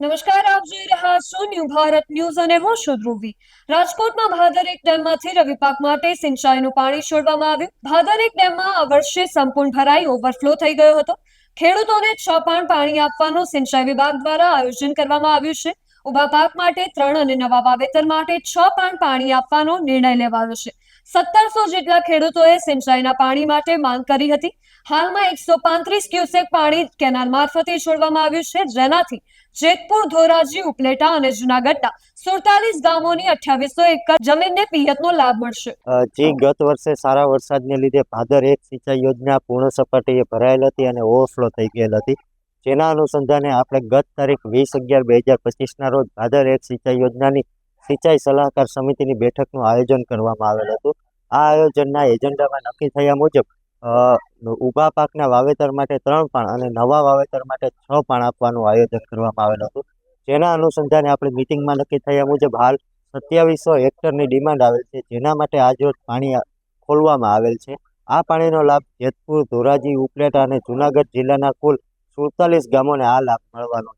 નમસ્કાર, આપ જોઈ રહ્યા છો ન્યૂ ભારત ન્યૂઝ અને હું છું ધ્રુવી. રાજકોટમાં ભાદરેક ડેમમાંથી રવિ પાક માટે સિંચાઈનું પાણી છોડવામાં આવ્યું. ભાદરેક ડેમમાં આ વર્ષે સંપૂર્ણ ભરાઈ, ઓવરફ્લો થઈ ગયો હતો. ખેડૂતોને છ પાણ પાણી આપવાનું સિંચાઈ વિભાગ દ્વારા આયોજન કરવામાં આવ્યું છે. ઊભા પાક માટે ત્રણ અને નવા વાવેતર માટે છ પાણ પાણી આપવાનો નિર્ણય લેવાયો છે. સત્તરસો જેટલા ખેડૂતોએ સિંચાઈના પાણી માટે માંગ કરી હતી. હાલમાં એકસો પાંત્રીસ ક્યુસેક પાણી કેનાલ મારફતે છોડવામાં આવ્યું છે. જેનાથી જેતપુર, ધોરાજી, ઉપલેટા અને જુનાગઢના સુડતાલીસ ગામોની અઠ્યાવીસો એકર જમીનને પિયતનો લાભ મળશે. જે ગત વર્ષે સારા વરસાદને લીધે ભાદર એક સિંચાઈ યોજના પૂર્ણ સપાટીએ ભરાયેલ હતી અને ઓવરફ્લો થઈ ગયેલ હતી. જેના અનુસંધાને આપણે ગત તારીખ વીસ અગિયાર બે હજાર પચીસના રોજ ભાદર એક સિંચાઈ યોજનાની સિંચાઈ સલાહકાર સમિતિની બેઠકનું આયોજન કરવામાં આવેલ હતું. આ આયોજનના એજન્ડામાં નક્કી થયા મુજબ ઊભા પાકના વાવેતર માટે ત્રણ પાણ અને નવા વાવેતર માટે છ પાણ આપવાનું આયોજન કરવામાં આવેલ હતું. જેના અનુસંધાને આપણે મિટિંગમાં નક્કી થયા મુજબ હાલ સત્યાવીસો હેક્ટરની ડિમાન્ડ આવેલ છે, જેના માટે આજરોજ પાણી ખોલવામાં આવેલ છે. આ પાણીનો લાભ જેતપુર, ધોરાજી, ઉપલેટા અને જુનાગઢ જિલ્લાના કુલ સુડતાલીસ ગામોને આ લાભ મળવાનો